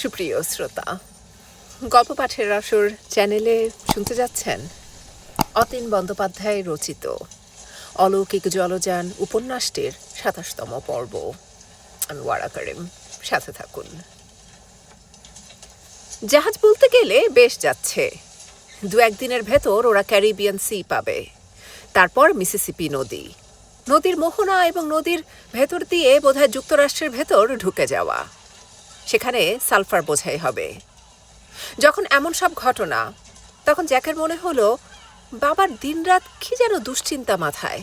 সুপ্রিয় শ্রোতা, গল্প পাঠের আসর চ্যানেলে শুনতে যাচ্ছেন অতীন বন্দ্যোপাধ্যায় রচিত অলৌকিক জলযান উপন্যাসটির সাতাশতম পর্ব, আনোয়ারা করিম সাথে থাকুন। জাহাজ বলতে গেলে বেশ যাচ্ছে। দু একদিনের ভেতর ওরা ক্যারিবিয়ান সি পাবে। তারপর মিসিসিপি নদী। নদীর মোহনা এবং নদীর ভেতর দিয়ে বোধহয় যুক্তরাষ্ট্রের ভেতর ঢুকে যাওয়া। সেখানে সালফার বোঝাই হবে। যখন এমন সব ঘটনা, তখন জ্যাকের মনে হলো, বাবার দিনরাত কি যেন দুশ্চিন্তা মাথায়।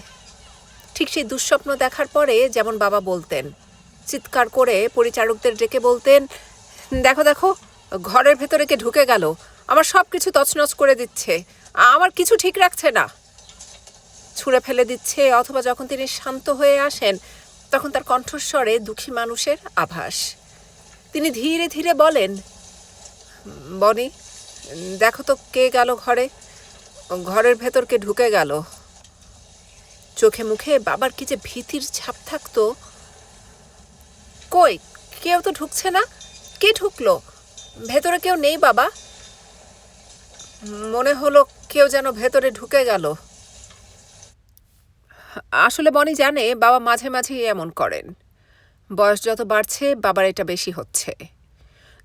ঠিক সেই দুঃস্বপ্ন দেখার পরে যেমন বাবা বলতেন, চিৎকার করে পরিচারকদের ডেকে বলতেন, দেখো দেখো, ঘরের ভেতরে কে ঢুকে গেল, আমার সব কিছু তছনছ করে দিচ্ছে, আমার কিছু ঠিক রাখছে না। ছুঁড়ে ফেলে দিচ্ছে, অথবা যখন তিনি শান্ত হয়ে আসেন, তখন তার কণ্ঠস্বরে দুঃখী মানুষের আভাস। তিনি ধীরে ধীরে বলেন, বনি, দেখো তো কে গেল ঘরে। ঘরের ভেতর কে ঢুকে গেল। চোখে মুখে বাবার কি যে ভীতির ছাপ থাকতো। কই, কেউ তো ঢুকছে না। কে ঢুকলো? ভেতরে কেউ নেই বাবা। মনে হলো কেউ যেন ভেতরে ঢুকে গেল। আসলে বনি জানে বাবা মাঝে মাঝেই এমন করেন। বয়স যত বাড়ছে, বাবার এটা বেশি হচ্ছে।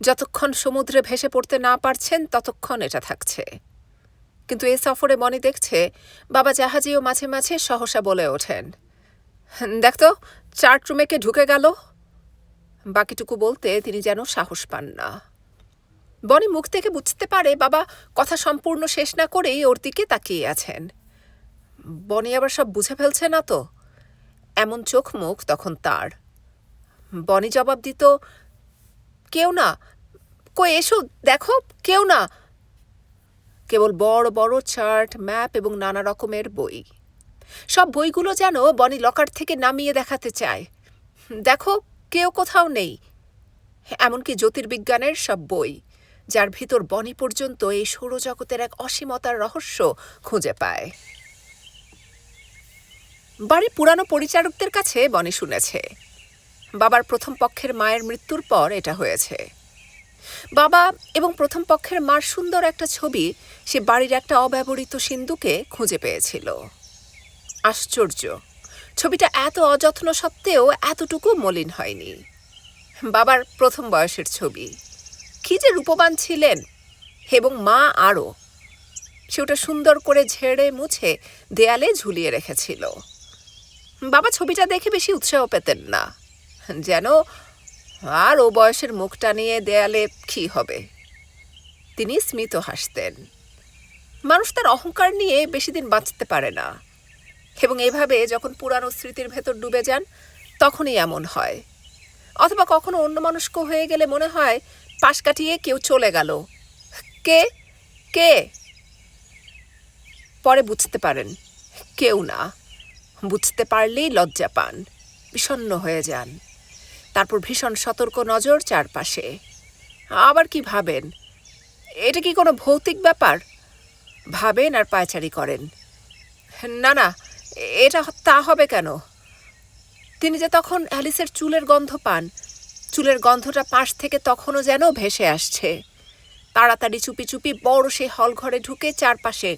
যতক্ষণ সমুদ্রে ভেসে পড়তে না পারছেন, ততক্ষণ এটা থাকছে। কিন্তু এ সফরে মনে দেখছে, বাবা জাহাজেও মাঝে মাঝে সহসা বলে ওঠেন। দেখ তো, চার্ট রুমে কে ঢুকে গেল? বাকিটুকু বলতে তিনি যেন সাহস পান না। বনি মুখ থেকে বুঝতে পারে বাবা কথা সম্পূর্ণ শেষ না করেই ওর দিকে তাকিয়ে আছেন। বনি আবার সব বুঝে ফেলছে না তো? এমন চোখ মুখ তখন তার। বনি জবাব দিত, কেউ না। কই, এসো, দেখো, কেউ না। কেবল বড় বড় চার্ট, ম্যাপ এবং নানা রকমের বই। সব বইগুলো যেন বনি লকার থেকে নামিয়ে দেখাতে চায়। দেখো, কেউ কোথাও নেই। এমনকি জ্যোতির্বিজ্ঞানের সব বই, যার ভিতর বনি পর্যন্ত এই সৌরজগতের এক অসীমতার রহস্য খুঁজে পায়। বাড়ির পুরানো পরিচারকদের কাছে বনি শুনেছে। বাবার প্রথম পক্ষের মায়ের মৃত্যুর পর এটা হয়েছে। বাবা এবং প্রথম পক্ষের মার সুন্দর একটা ছবি, সে বাড়ির একটা অব্যবহৃত সিন্ধুকে খুঁজে পেয়েছিল। আশ্চর্য! ছবিটা এত অযত্ন সত্ত্বেও এতটুকু মলিন হয়নি। বাবার প্রথম বয়সের ছবি। কি যে রূপবান ছিলেন! এবং মা আরও। সে ওটা সুন্দর করে ঝেড়ে মুছে দেয়ালে ঝুলিয়ে রেখেছিল। বাবা ছবিটা দেখে বেশি উৎসাহ পেতেন না। যেন আর ও বয়সের মুখটা নিয়ে দেয়ালে কি হবে? তিনি স্মিত হাসতেন। মানুষ তার অহংকার নিয়ে বেশি দিন বাঁচতে পারে না। এবং এভাবে যখন পুরানো স্মৃতির ভেতর ডুবে যান, তখনই এমন হয়। অথবা কখনো অন্য মানুষক হয়ে গেলে মনে হয়, পাশ কাটিয়ে কেউ চলে গেল। কে? কে? পরে বুঝতে পারেন, কেউ না। বুঝতে পারলেই লজ্জা পান, বিষণ্ণ হয়ে যান। তারপর ভীষণ সতর্ক নজর চারপাশে। আবার কি ভাবেন? এটা কি কোনো ভৌতিক ব্যাপার? ভাবেন আর পায়চারি করেন। না না, এটা তা হবে কেন? তিনি যে তখন অ্যালিসের চুলের গন্ধ পান, চুলের গন্ধটা পাশ থেকে তখনও যেন ভেসে আসছে। তাড়াতাড়ি চুপি চুপি বড় সে হল ঘরে ঢুকে চারপাশে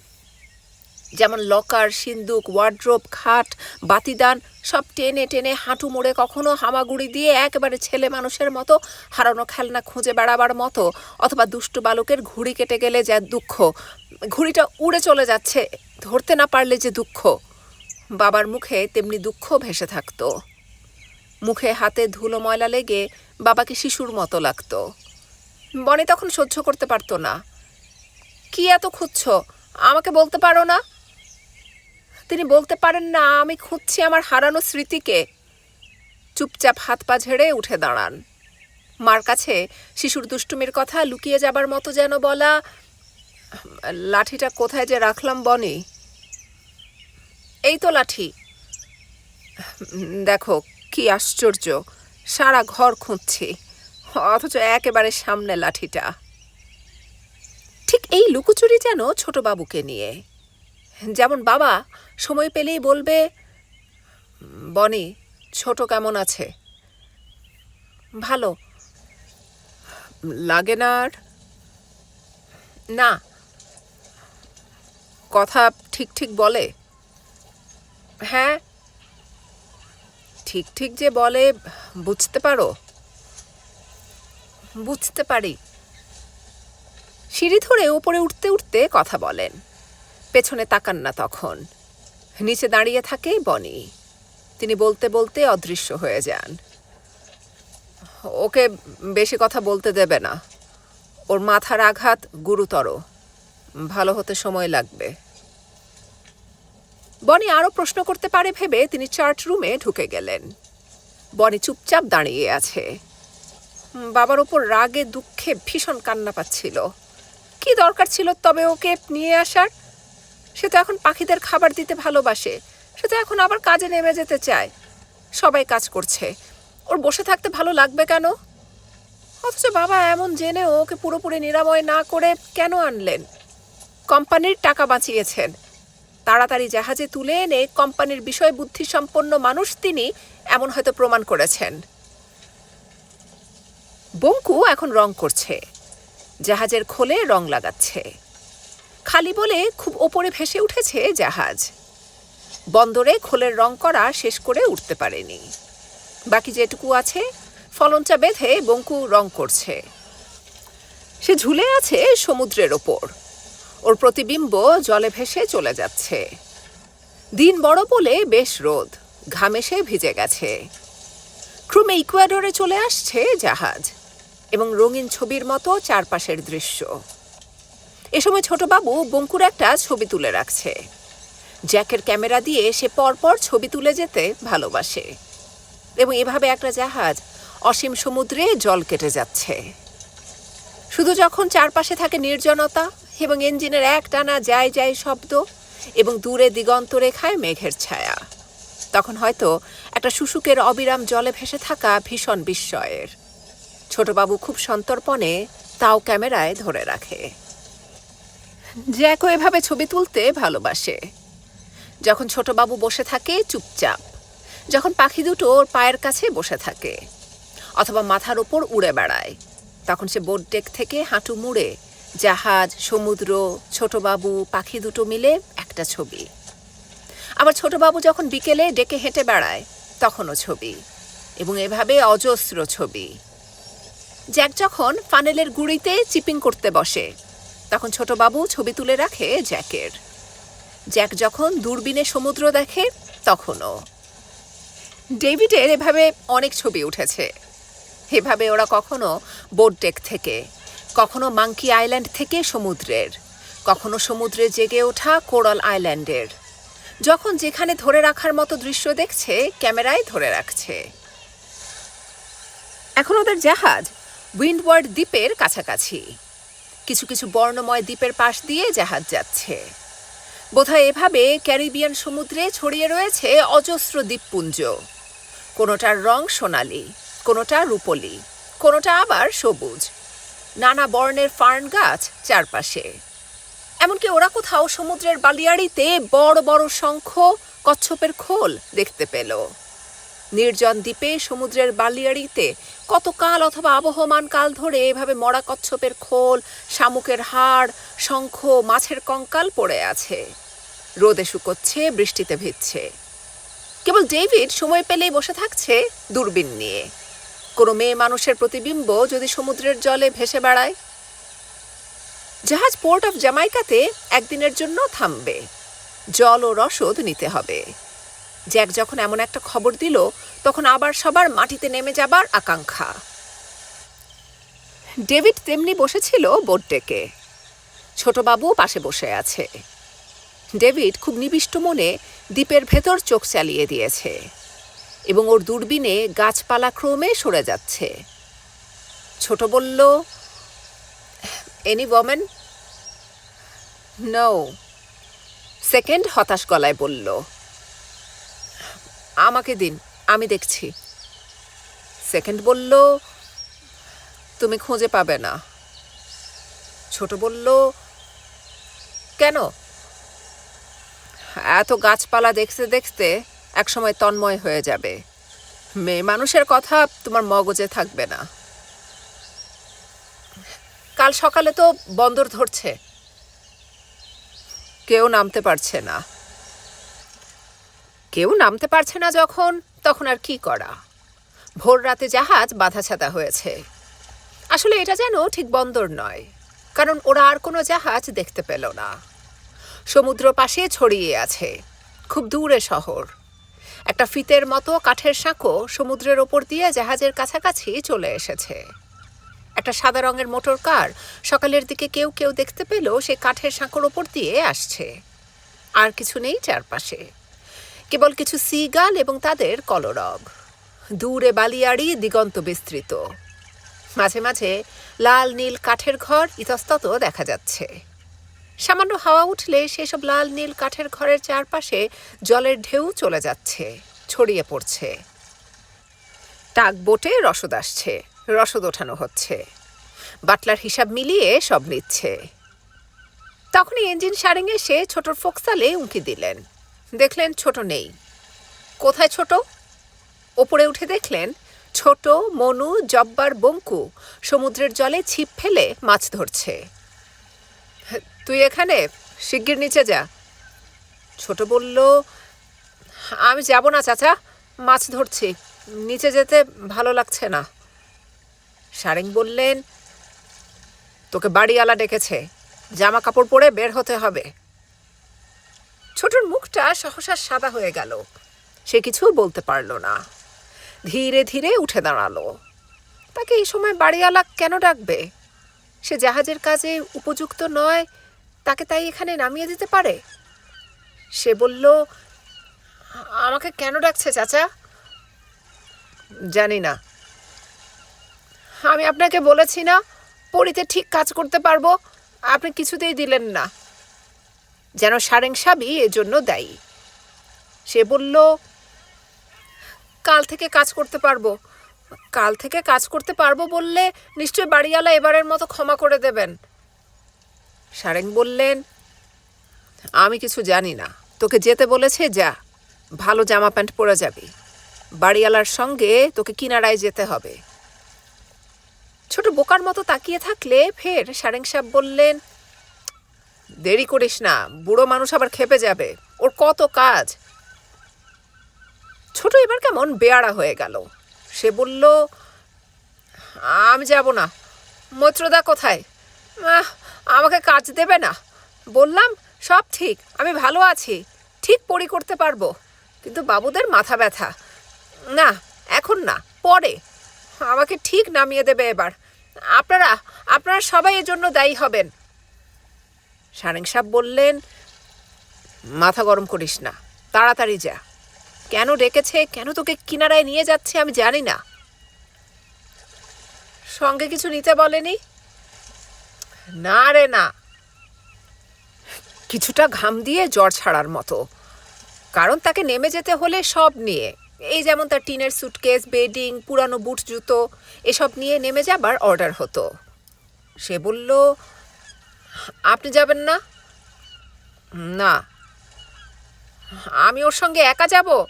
যেমন লকার, সিন্দুক ওয়ার্ড্রোব খাট, বাতিদান, সব টেনে টেনে হাঁটু মুড়ে কখনো হামাগুড়ি দিয়ে একেবারে ছেলে মানুষের মতো হারানো খেলনা খুঁজে বেড়াবার মতো, অথবা দুষ্টু বালকের ঘুড়ি কেটে গেলে যা দুঃখ। ঘুড়িটা উড়ে চলে যাচ্ছে, ধরতে না পারলে যে দুঃখ। বাবার মুখে তেমনি দুঃখ ভেসে থাকতো। মুখে হাতে ধুলো ময়লা লেগে বাবাকে শিশুর মতো লাগতো। বনি তখন সহ্য করতে পারতো না। কি এত খুঁজছ? আমাকে বলতে পারো না? তিনি বলতে পারেন না, আমি খুঁজছি আমার হারানো স্মৃতিকে। চুপচাপ হাত পা ঝেড়ে উঠে দাঁড়ান। মার কাছে শিশুর দুষ্টুমির কথা লুকিয়ে যাবার মতো যেন বলা, লাঠিটা কোথায় যে রাখলাম বনি? এই তো লাঠি। দেখো, কি আশ্চর্য, সারা ঘর খুঁজছি, অথচ একেবারে সামনে লাঠিটা। ঠিক এই লুকোচুরি যেন ছোট বাবুকে নিয়ে। যেমন বাবা, সময় পেলেই বলবে, বনি, ছোট কেমন আছে? ভালো। লাগে না আর? না। কথা ঠিক ঠিক বলে? হ্যাঁ। ঠিক ঠিক যে বলে, বুঝতে পারো? বুঝতে পারি। সিঁড়ি ধরে উপরে উঠতে উঠতে কথা বলেন। পেছনে তাকান না তখন। নিচে দাঁড়িয়ে থাকে বনি। তিনি বলতে বলতে অদৃশ্য হয়ে যান। ওকে বেশি কথা বলতে দেবে না। ওর মাথার আঘাত গুরুতর। ভালো হতে সময় লাগবে। বনি আরও প্রশ্ন করতে পারে ভেবে তিনি চার্ট রুমে ঢুকে গেলেন। বনি চুপচাপ দাঁড়িয়ে আছে। বাবার ওপর রাগে দুঃখে ভীষণ কান্না পাচ্ছিল। কি দরকার ছিল তবে ওকে নিয়ে আসার? সে তো এখন পাখিদের খাবার দিতে ভালোবাসে। সে তো এখন আবার কাজে নেমে যেতে চায়। সবাই কাজ করছে। ওর বসে থাকতে ভালো লাগবে কেন? অথচ বাবা এমন জেনে ওকে পুরোপুরি নিরাময় না করে কেন আনলেন? কোম্পানির টাকা বাঁচিয়েছেন। তাড়াতাড়ি জাহাজে তুলে এনে কোম্পানির বিষয় বুদ্ধি সম্পন্ন মানুষ তিনি এমন হয়তো প্রমাণ করেছেন। বঙ্কু এখন রং করছে। জাহাজের খোলে রং লাগাচ্ছে। খালি বলে খুব ওপরে ভেসে উঠেছে জাহাজ। বন্দরে খোলের রং করা শেষ করে উঠতে পারেনি। বাকি যেটুকু আছে ফলনচা বেঁধে বঙ্কু রং করছে। সে ঝুলে আছে সমুদ্রের ওপর। ওর প্রতিবিম্ব জলে ভেসে চলে যাচ্ছে। দিন বড় বলে বেশ রোদ, ঘামে সে ভিজে গেছে। ক্রমে ইকুয়াডরে চলে আসছে জাহাজ এবং রঙিন ছবির মতো চারপাশের দৃশ্য। এ সময় ছোটবাবু বঙ্কুর একটা ছবি তুলে রাখছে। জ্যাকের ক্যামেরা দিয়ে সে পরপর ছবি তুলে যেতে ভালোবাসে। এবং এভাবে একটা জাহাজ অসীম সমুদ্রে জল কেটে যাচ্ছে। শুধু যখন চারপাশে থাকে নির্জনতা এবং ইঞ্জিনের এক টানা যায় যায় শব্দ এবং দূরে দিগন্ত রেখায় মেঘের ছায়া, তখন হয়তো একটা শুশুকের অবিরাম জলে ভেসে থাকা ভীষণ বিস্ময়ের। ছোটবাবু খুব সন্তর্পণে তাও ক্যামেরায় ধরে রাখে। জ্যাকও এভাবে ছবি তুলতে ভালোবাসে। যখন ছোটবাবু বসে থাকে, চুপচাপ। যখন পাখি দুটো ওর পায়ের কাছে বসে থাকে, অথবা মাথার ওপর উড়ে বেড়ায়, তখন সে বোট ডেক থেকে হাঁটু মুড়ে জাহাজ, সমুদ্র ছোটবাবু পাখি দুটো মিলে একটা ছবি। আবার ছোটবাবু যখন বিকেলে ডেকে হেঁটে বেড়ায়, তখনও ছবি, এবং এভাবে অজস্র ছবি। জ্যাক যখন ফানেলের গুঁড়িতে চিপিং করতে বসে তখন ছোটবাবু ছবি তুলে রাখে জ্যাকের। জ্যাক যখন দূরবীনে সমুদ্র দেখে, তখনও। ডেভিডের এভাবে অনেক ছবি উঠেছে। এভাবে ওরা কখনো বোট ডেক থেকে, কখনো মাঙ্কি আইল্যান্ড থেকে সমুদ্রের, কখনো সমুদ্রে জেগে ওঠা কোরাল আইল্যান্ডের। যখন যেখানে ধরে রাখার মতো দৃশ্য দেখছে, ক্যামেরায় ধরে রাখছে। এখন ওদের জাহাজ, উইন্ডওয়ার্ড দ্বীপের কাছাকাছি। কিছু কিছু বর্ণময় দ্বীপের পাশ দিয়ে জাহাজ যাচ্ছে। বোধহয় এভাবে ক্যারিবিয়ান সমুদ্রে ছড়িয়ে রয়েছে অজস্র দ্বীপপুঞ্জ। কোনোটার রং সোনালি, কোনোটা রূপলি, কোনোটা আবার সবুজ। নানা বর্ণের ফার্ন গাছ চারপাশে। এমনকি ওরা কোথাও সমুদ্রের বালিয়াড়িতে বড় বড় শঙ্খ, কচ্ছপের খোল দেখতে পেল। নির্জন দ্বীপে সমুদ্রের বালিয়াড়িতে কত কাল অথবা আবহমান কাল ধরে এভাবে মরা কচ্ছপের খোল, শামুকের হাড়, শঙ্খ, মাছের কঙ্কাল পড়ে আছে। রোদে শুকোচ্ছে, বৃষ্টিতে ভিজছে। কেবল ডেভিড সময় পেলেই বসে থাকছে দূরবীন নিয়ে। কোনো মেয়ে মানুষের প্রতিবিম্ব যদি সমুদ্রের জলে ভেসে বেড়ায়। জাহাজ পোর্ট অফ জামাইকাতে একদিনের জন্য থামবে। জল ও রসদ নিতে হবে। জ্যাক যখন এমন একটা খবর দিল, তখন আবার সবার মাটিতে নেমে যাবার আকাঙ্ক্ষা। ডেভিড তেমনি বসেছিল বোট ডেকে। ছোটবাবু পাশে বসে আছে। ডেভিড খুব নিবিষ্ট মনে দ্বীপের ভেতর চোখ চালিয়ে দিয়েছে এবং ওর দূরবীনে গাছপালা ক্রমে সরে যাচ্ছে। ছোট বলল এনি ওমেন নো সেকেন্ড হতাশ গলায় বলল আমাকে দিন, আমি দেখছি। সেকেন্ড বলল, তুমি খুঁজে পাবে না। ছোট বলল, কেন? এত গাছপালা দেখতে দেখতে একসময় তন্ময় হয়ে যাবে। মেয়ে মানুষের কথা তোমার মগজে থাকবে না। কাল সকালে তো বন্দর ধরছে। কেউ নামতে পারছে না। কেউ নামতে পারছে না যখন, তখন আর কি করা? ভোর রাতে জাহাজ বাধাছাতা হয়েছে। আসলে এটা যেন ঠিক বন্দর নয়, কারণ ওরা আর কোনো জাহাজ দেখতে পেল না। সমুদ্র পাশে ছড়িয়ে আছে, খুব দূরে শহর। একটা ফিতের মতো কাঠের সাঁকো সমুদ্রের ওপর দিয়ে জাহাজের কাছাকাছি চলে এসেছে। একটা সাদা রঙের মোটর কার সকালের দিকে কেউ কেউ দেখতে পেল সে কাঠের সাঁকোর ওপর দিয়ে আসছে। আর কিছু নেই চারপাশে। কেবল কিছু সিগাল এবং তাদের কলরব। দূরে বালিয়াড়ি দিগন্ত বিস্তৃত। মাঝে মাঝে লাল নীল কাঠের ঘর ইতস্তত দেখা যাচ্ছে। সামান্য হাওয়া উঠলে সেসব লাল নীল কাঠের ঘরের চারপাশে জলের ঢেউ চলে যাচ্ছে, ছড়িয়ে পড়ছে। টাক বোটে রসদ আসছে, রসদ ওঠানো হচ্ছে। বাটলার হিসাব মিলিয়ে সব নিচ্ছে। তখনই ইঞ্জিন সারেং এসে ছোটর ফোকসালে উঁকি দিলেন। দেখলেন ছোট নেই। কোথায় ছোট? ওপরে উঠে দেখলেন ছোট মনু জব্বার বঙ্কু সমুদ্রের জলে ছিপ ফেলে মাছ ধরছে। তুই এখানে? শিগগির নিচে যা। ছোট বলল, আমি যাব না চাচা, মাছ ধরছি। নিচে যেতে ভালো লাগছে না। সারেং বললেন, তোকে বাড়িওয়ালা ডেকেছে। জামা কাপড় পরে বের হতে হবে। ছোটর মুখটা সহসা সাদা হয়ে গেল। সে কিছু বলতে পারল না। ধীরে ধীরে উঠে দাঁড়াল। তাকে এই সময় বাড়িওয়ালা কেন ডাকবে? সে জাহাজের কাজে উপযুক্ত নয়, তাকে তাই এখানে নামিয়ে দিতে পারে? সে বলল, আমাকে কেন ডাকছে, চাচা? জানি না। আমি আপনাকে বলেছি না, পরিতে ঠিক কাজ করতে পারব। আপনি কিছুতেই দিলেন না। যেন সারেং সাবি এজন্য দায়ী। সে বলল, কাল থেকে কাজ করতে পারব। কাল থেকে কাজ করতে পারব বললে নিশ্চয় বাড়িওয়ালা এবারের মতো ক্ষমা করে দেবেন। সারেং বললেন, আমি কিছু জানি না। তোকে যেতে বলেছে, যা। ভালো জামা প্যান্ট পরে যাবি। বাড়িওয়ালার সঙ্গে তোকে কিনারায় যেতে হবে। ছোট বোকার মতো তাকিয়ে থাকলে ফের সারেং সাহেব বললেন দেরি করিস না, বুড়ো মানুষ আবার খেপে যাবে। ওর কত কাজ। ছোট এবার কেমন বেয়াড়া হয়ে গেল। সে বলল, আমি যাব না। মৈত্রদা কোথায়? আমাকে কাজ দেবে না। বললাম, সব ঠিক, আমি ভালো আছি। ঠিক পরি করতে পারব। কিন্তু বাবুদের মাথা ব্যথা। না, এখন না, পরে। আমাকে ঠিক নামিয়ে দেবে এবার। আপনারা আপনারা সবাই এর জন্য দায়ী হবেন। সারেং সাহেব বললেন, মাথা গরম করিস না, তাড়াতাড়ি যা। কেন ডেকেছে, কেন তোকে কিনারায় নিয়ে যাচ্ছে আমি জানি না। সঙ্গে কিছু নিতে বলেনি? না রে না। কিছুটা ঘাম দিয়ে জ্বর ছাড়ার মতো। কারণ তাকে নেমে যেতে হলে সব নিয়ে, এই যেমন তার টিনের সুটকেস বেডিং পুরানো বুট জুতো, এসব নিয়ে নেমে যাবার অর্ডার হতো। সে বলল আপনি যাবেন না? না। আমি ওর সঙ্গে একা যাব?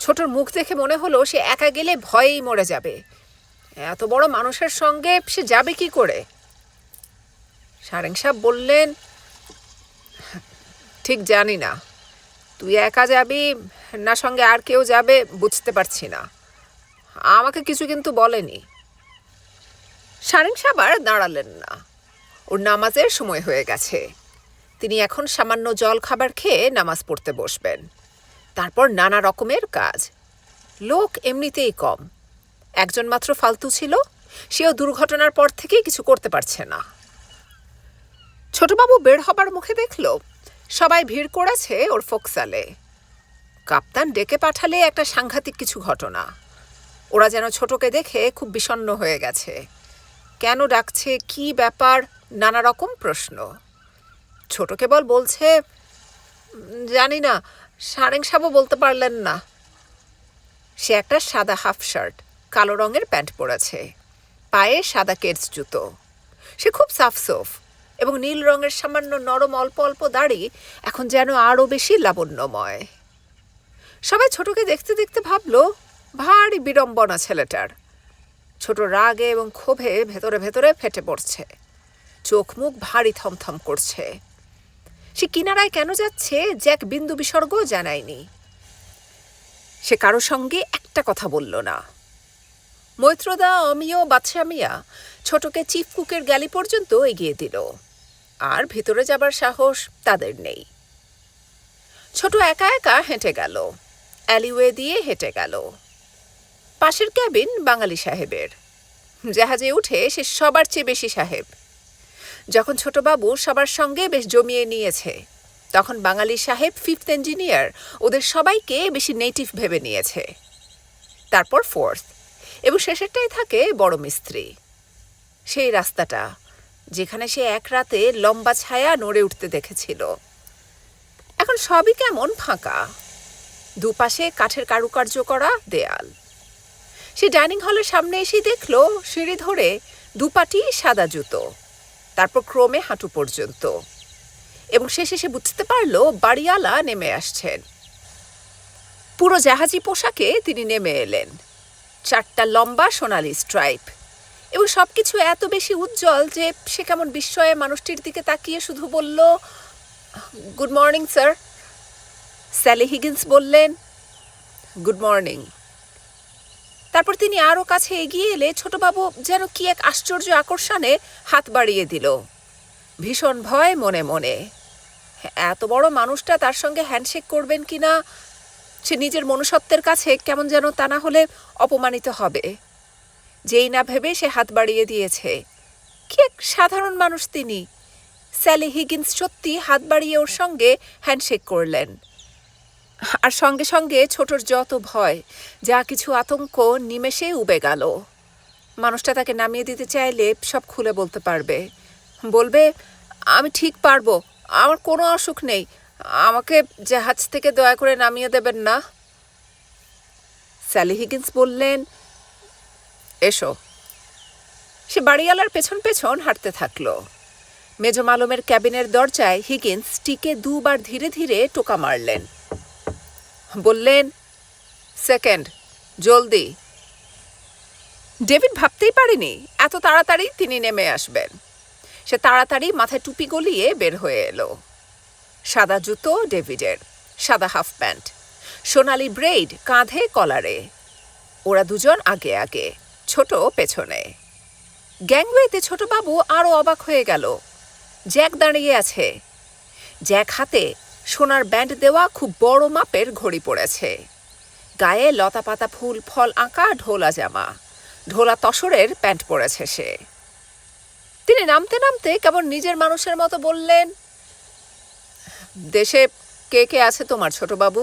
ছোটর মুখ দেখে মনে হলো সে একা গেলে ভয়েই মরে যাবে। এত বড় মানুষের সঙ্গে সে যাবে কি করে? সারেং সাহেব বললেন, ঠিক জানি না। তুই একা যাবি, না সঙ্গে আর কেউ যাবে, বুঝতে পারছি না। আমাকে কিছু কিন্তু বলেনি। সারেং আর দাঁড়ালেন না। ওর নামাজের সময় হয়ে গেছে। তিনি এখন সামান্য জল খাবার খেয়ে নামাজ পড়তে বসবেন। তারপর নানা রকমের কাজ। লোক এমনিতেই কম। একজন মাত্র ফালতু ছিল, সেও দুর্ঘটনার পর থেকেই কিছু করতে পারছে না। ছোটবাবু বের হবার মুখে দেখল, সবাই ভিড় করেছে ওর ফোকসালে। কাপ্তান ডেকে পাঠালে একটা সাংঘাতিক কিছু ঘটনা। ওরা যেন ছোটকে দেখে খুব বিষণ্ণ হয়ে গেছে। কেন ডাকছে, কি ব্যাপার, নানা রকম প্রশ্ন। ছোট কেবল বলছে, জানি না, সারেং সাবও বলতে পারলেন না। সে একটা সাদা হাফ শার্ট, কালো রঙের প্যান্ট পরেছে, পায়ে সাদা কেটস জুতো। সে খুব সাফসোফ এবং নীল রঙের সামান্য নরম অল্প অল্প দাড়ি এখন যেন আরও বেশি লাবণ্যময়। সবাই ছোটকে দেখতে দেখতে ভাবলো, ভারী বিড়ম্বনা ছেলেটার। ছোট রাগে এবং ক্ষোভে ভেতরে ভেতরে ফেটে পড়ছে। চোখ মুখ ভারী থমথম করছে। সে কিনারায় কেন যাচ্ছে জ্যাক বিন্দু বিসর্গ জানায়নি। সে কারও সঙ্গে একটা কথা বলল না। মৈত্রদা, অমিয়, বাদশা মিয়া, ছোটকে চিফ কুকের গ্যালি পর্যন্ত এগিয়ে দিল। আর ভিতরে যাবার সাহস তাদের নেই। ছোট একা একা হেঁটে গেল। অ্যালিওয়ে দিয়ে হেঁটে গেল। পাশের ক্যাবিন বাঙালি সাহেবের। জাহাজে উঠে সে সবার চেয়ে বেশি সাহেব। যখন ছোটবাবু সবার সঙ্গে বেশ জমিয়ে নিয়েছে, তখন বাঙালি সাহেব ফিফথ ইঞ্জিনিয়ার ওদের সবাইকে বেশি নেটিভ ভেবে নিয়েছে। তারপর ফোর্থ এবং শেষেরটাই থাকে বড় মিস্ত্রি। সেই রাস্তাটা, যেখানে সে এক রাতে লম্বা ছায়া নড়ে উঠতে দেখেছিল। এখন সবই কেমন ফাঁকা। দুপাশে কাঠের কারুকার্য করা দেয়াল। সে ডাইনিং হলের সামনে এসেই দেখল সিঁড়ি ধরে দুপাটি সাদা জুতো, তারপর ক্রমে হাঁটু পর্যন্ত। এবং শেষে সে বুঝতে পারল বাড়িওয়ালা নেমে আসছেন। পুরো জাহাজি পোশাকে তিনি নেমে এলেন। চারটা লম্বা সোনালি স্ট্রাইপ এবং সব কিছু এত বেশি উজ্জ্বল যে সে কেমন বিস্ময়ে মানুষটির দিকে তাকিয়ে শুধু বলল, good morning, sir. Sally Higgins বললেন, গুড মর্নিং। তারপর তিনি আরও কাছে এগিয়ে এলে ছোটবাবু যেন কি এক আশ্চর্য আকর্ষণে হাত বাড়িয়ে দিল। ভীষণ ভয় মনে মনে। এত বড় মানুষটা তার সঙ্গে হ্যান্ডশেক করবেন কি না সে নিজের মনুষ্যত্বের কাছে কেমন যেন তা না হলে অপমানিত হবে। যেই না ভেবে সে হাত বাড়িয়ে দিয়েছে। কি এক সাধারণ মানুষ তিনি। স্যালি হিগিন্স সত্যি হাত বাড়িয়ে ওর সঙ্গে হ্যান্ডশেক করলেন। আর সঙ্গে সঙ্গে ছোটর যত ভয়, যা কিছু আতঙ্ক নিমেষে উবে গেল। মানুষটা তাকে নামিয়ে দিতে চাইলে সব খুলে বলতে পারবে। বলবে, আমি ঠিক পারব, আমার কোনো অসুখ নেই, আমাকে জাহাজ থেকে দয়া করে নামিয়ে দেবেন না? স্যালি হিগিন্স বললেন, এসো। সে বাড়িওয়ালার পেছন পেছন হাঁটতে থাকল। মেজ মালুমের ক্যাবিনের দরজায় হিগিন্স টিকে দুবার ধীরে ধীরে টোকা মারলেন। বললেন, সেকেন্ড, জলদি। ডেভিড ভাবতেই পারেনি, এত তাড়াতাড়ি তিনি নেমে আসবেন। সে তাড়াতাড়ি মাথায় টুপি গলিয়ে বের হয়ে এলো। সাদা জুতো ডেভিডের, সাদা হাফ প্যান্ট, সোনালি ব্রেইড কাঁধে কলারে। ওরা দুজন আগে আগে, ছোট পেছনে। গ্যাংওয়েতে ছোটবাবু আরও অবাক হয়ে গেল। জ্যাক দাঁড়িয়ে আছে। জ্যাক হাতে সোনার ব্যান্ড দেওয়া খুব বড় মাপের ঘড়ি পড়েছে। গায়ে লতা পাতা ফুল, ফল আঁকা ঢোলা জামা। ঢোলা তসরের প্যান্ট পরেছে সে। তিনি নামতে নামতে কেমন নিজের মানুষের মতো বললেন, দেশে কে কে আছে তোমার ছোটবাবু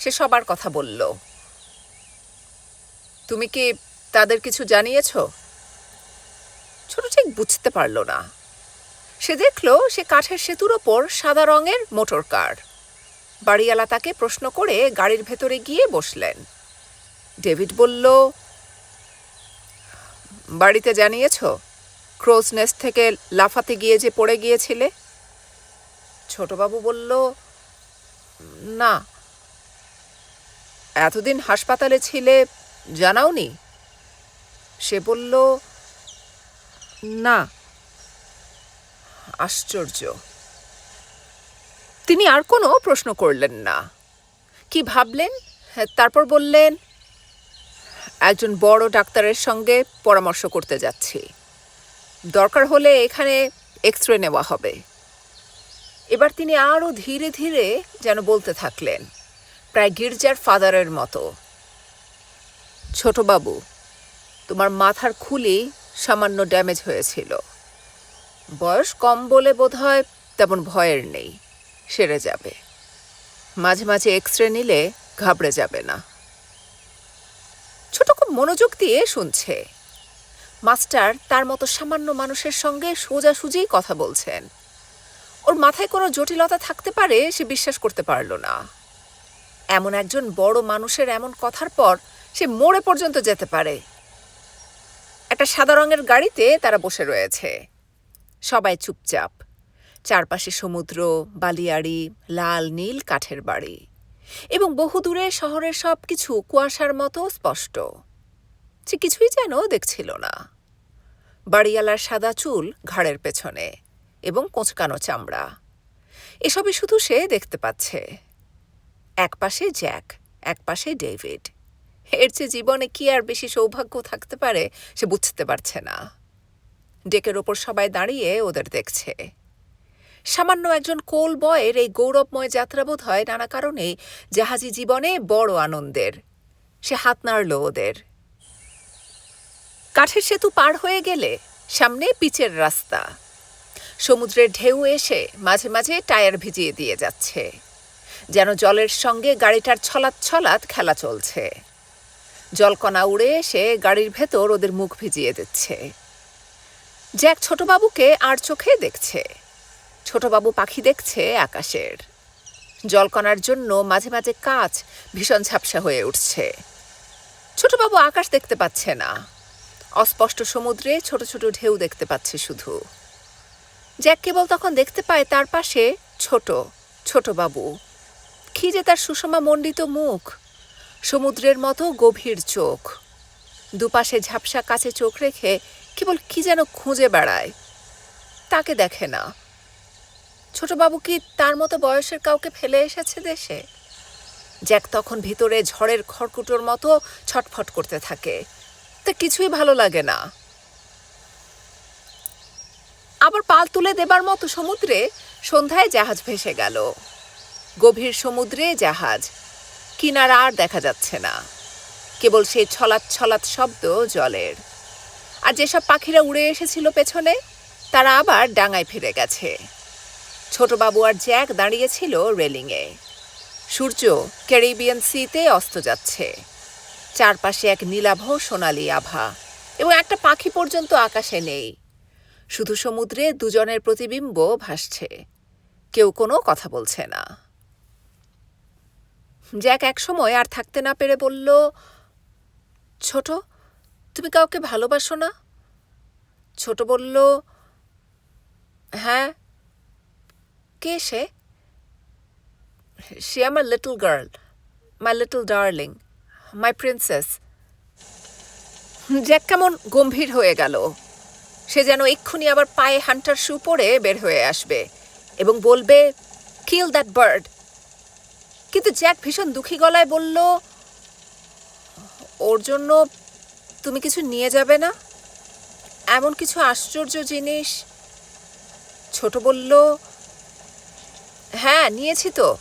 সে সবার কথা বলল, তুমি কি তাদের কিছু জানিয়েছ? ছোট ঠিক বুঝতে পারল না। সে দেখল সে কাঠের সেতুর ওপর সাদা রঙের মোটর কার। বাড়িওয়ালা তাকে প্রশ্ন করে গাড়ির ভেতরে গিয়ে বসলেন। ডেভিড বলল, বাড়িতে জানিয়েছ? ক্রোজ নেস্ট থেকে লাফাতে গিয়ে যে পড়ে গিয়েছিলে? ছোটবাবু বলল, না। এতদিন হাসপাতালে ছিলে, জানাওনি? সে বলল, না। আশ্চর্য। তিনি আর কোনো প্রশ্ন করলেন না। কি ভাবলেন? হ্যাঁ, তারপর বললেন একজন বড় ডাক্তারের সঙ্গে পরামর্শ করতে যাচ্ছি। দরকার হলে এখানে এক্স রে নেওয়া হবে। এবার তিনি আরও ধীরে ধীরে যেন বলতে থাকলেন প্রায় গির্জার ফাদারের মতো ছোটবাবু তোমার মাথার খুলি সামান্য ড্যামেজ হয়েছিল। বয়স কম বলে বোধ হয় তেমন ভয়ের নেই। সেরে যাবে। মাঝে মাঝে এক্স রে নিলে ঘাবড়ে যাবে না। ছোট খুব মনোযোগ দিয়ে শুনছে। মাস্টার তার মতো সামান্য মানুষের সঙ্গে সোজাসুজি কথা বলছেন। ওর মাথায় কোনো জটিলতা থাকতে পারে সে বিশ্বাস করতে পারল না। এমন একজন বড় মানুষের এমন কথার পর সে মোড়ে পর্যন্ত যেতে পারে। একটা সাদা রঙের গাড়িতে তারা বসে রয়েছে। সবাই চুপচাপ। চারপাশে সমুদ্র, বালিয়াড়ি, লাল নীল কাঠের বাড়ি এবং বহুদূরে শহরের সব কিছু কুয়াশার মতো স্পষ্ট। সে কিছুই যেন দেখছিল না। বাড়িওয়ালার সাদা চুল ঘাড়ের পেছনে এবং কোঁচকানো চামড়া। এসবই শুধু সে দেখতে পাচ্ছে। এক পাশে জ্যাক এক পাশে ডেভিড। এর চেয়ে জীবনে কি আর বেশি সৌভাগ্য থাকতে পারে সে বুঝতে পারছে না। ডেকের ওপর সবাই দাঁড়িয়ে ওদের দেখছে। সামান্য একজন কোল বয়ের এই গৌরবময় যাত্রা বোধ হয় নানা কারণেই জাহাজি জীবনে বড় আনন্দের। সে হাত নাড়ল ওদের। কাঠের সেতু পার হয়ে গেলে সামনে পিচের রাস্তা। সমুদ্রের ঢেউ এসে মাঝে মাঝে টায়ার ভিজিয়ে দিয়ে যাচ্ছে। যেন জলের সঙ্গে গাড়িটার ছলাৎ ছলাৎ খেলা চলছে। জলকণা উড়ে এসে গাড়ির ভেতর ওদের মুখ ভিজিয়ে দিচ্ছে। জ্যাক ছোটবাবুকে আর চোখে দেখছে। ছোটবাবু পাখি দেখছে আকাশের। জলকণার জন্য মাঝে মাঝে কাচ ভীষণ ঝাপসা হয়ে উঠছে। ছোটবাবু আকাশ দেখতে পাচ্ছে না। অস্পষ্ট সমুদ্রে ছোট ছোট ঢেউ দেখতে পাচ্ছে শুধু। জ্যাক কেবল তখন দেখতে পায় তার পাশে ছোট ছোট বাবু কি যে তার সুষমা মণ্ডিত মুখ। সমুদ্রের মতো গভীর চোখ। দুপাশে ঝাপসা কাছে চোখ রেখে কেবল কি যেন খুঁজে বেড়ায়? তাকে দেখে না। ছোটবাবু কি তার মতো বয়সের কাউকে ফেলে এসেছে দেশে? জ্যাক তখন ভিতরে ঝড়ের খড়কুটোর মতো ছটফট করতে থাকে। তা কিছুই ভালো লাগে না। আবার পাল তুলে দেবার মতো সমুদ্রে সন্ধ্যায় জাহাজ ভেসে গেল। গভীর সমুদ্রে জাহাজ। কিনারা আর দেখা যাচ্ছে না। কেবল সেই ছলাৎ ছলাৎ শব্দ জলের। আর যেসব পাখিরা উড়ে এসেছিল পেছনে, তারা আবার ডাঙায় ফিরে গেছে। ছোটবাবু আর জ্যাক দাঁড়িয়েছিল রেলিংয়ে। সূর্য ক্যারিবিয়ান সিতে অস্ত যাচ্ছে। চারপাশে এক নীলাভ সোনালি আভা এবং একটা পাখি পর্যন্ত আকাশে নেই। শুধু সমুদ্রে দুজনের প্রতিবিম্ব ভাসছে। কেউ কোনো কথা বলছে না। জ্যাক এক সময় আর থাকতে না পেরে বলল, ছোট তুমি কাউকে ভালোবাসো না? ছোট বলল হ্যাঁ কে সে? সে আমার little girl my little darling my princess Jack কেমন গম্ভীর হয়ে গেল। সে যেন এক্ষুনি আবার পায়ে হান্টার শু পরে বের হয়ে আসবে এবং বলবে কিল দ্যাট বার্ড কিন্তু জ্যাক ভীষণ দুঃখী গলায় বলল, ওর জন্য তুমি কিছু নিয়ে যাবে না? এমন কিছু আশ্চর্য জিনিস? ছোট বলল হ্যাঁ নিয়েছি তো।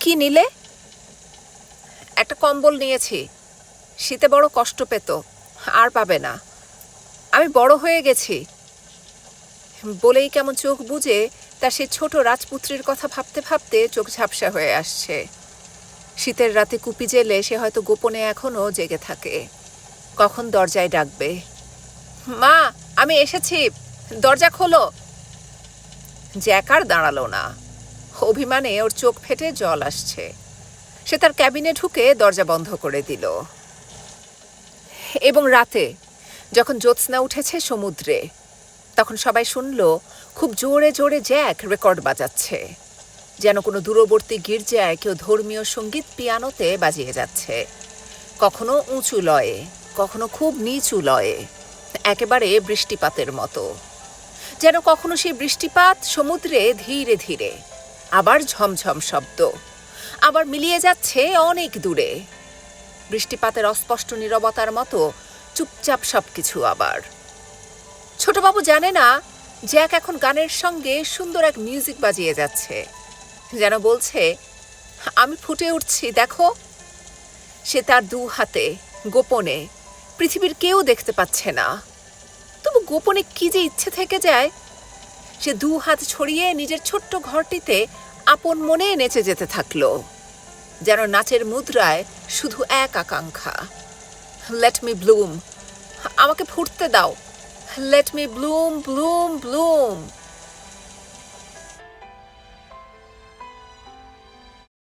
কি নিলে? একটা কম্বল নিয়েছি। শীতে বড় কষ্ট পেত, আর পাবে না। আমি বড় হয়ে গেছি। বলেই কেমন চোখ বুজে তার সেই ছোট রাজপুত্রীর কথা ভাবতে ভাবতে চোখ ঝাপসা হয়ে আসছে। শীতের রাতে কুপি জেলে সে হয়তো গোপনে এখনও জেগে থাকে। কখন দরজায় ডাকবে? মা, আমি এসেছি। দরজা খোলো। জ্যাক আর দাঁড়াল না। অভিমানে ওর চোখ ফেটে জল আসছে। সে তার ক্যাবিনে ঢুকে দরজা বন্ধ করে দিল। এবং রাতে, যখন জ্যোৎস্না উঠেছে সমুদ্রে, তখন সবাই শুনল, খুব জোরে জোরে জ্যাক রেকর্ড বাজাচ্ছে। যেন কোনো দূরবর্তী গির্জায় কেউ ধর্মীয় সংগীত পিয়ানোতে বাজিয়ে যাচ্ছে। কখনো উঁচু লয়ে, কখনো খুব নিচু লয়ে, একেবারে বৃষ্টিপাতের মতো। যেন কখনো সেই বৃষ্টিপাত সমুদ্রে ধীরে ধীরে, আবার ঝমঝম শব্দ, আবার মিলিয়ে যাচ্ছে অনেক দূরে। বৃষ্টিপাতের অস্পষ্ট নীরবতার মতো চুপচাপ সব কিছু আবার। ছোটবাবু জানে না জ্যাক এখন গানের সঙ্গে সুন্দর এক মিউজিক বাজিয়ে যাচ্ছে। যেন বলছে, আমি ফুটে উঠছি, দেখো। সে তার দু হাতে, গোপনে, পৃথিবীর কেউ দেখতে পাচ্ছে না। তবু গোপনে কি যে ইচ্ছে থেকে যায়, সে দু হাত ছড়িয়ে নিজের ছোট্ট ঘরটিতে আপন মনে নেচে যেতে থাকল, যেন নাচের মুদ্রায় শুধু এক আকাঙ্ক্ষা। লেট মি ব্লুম আমাকে ফুটতে দাও। Let me bloom bloom bloom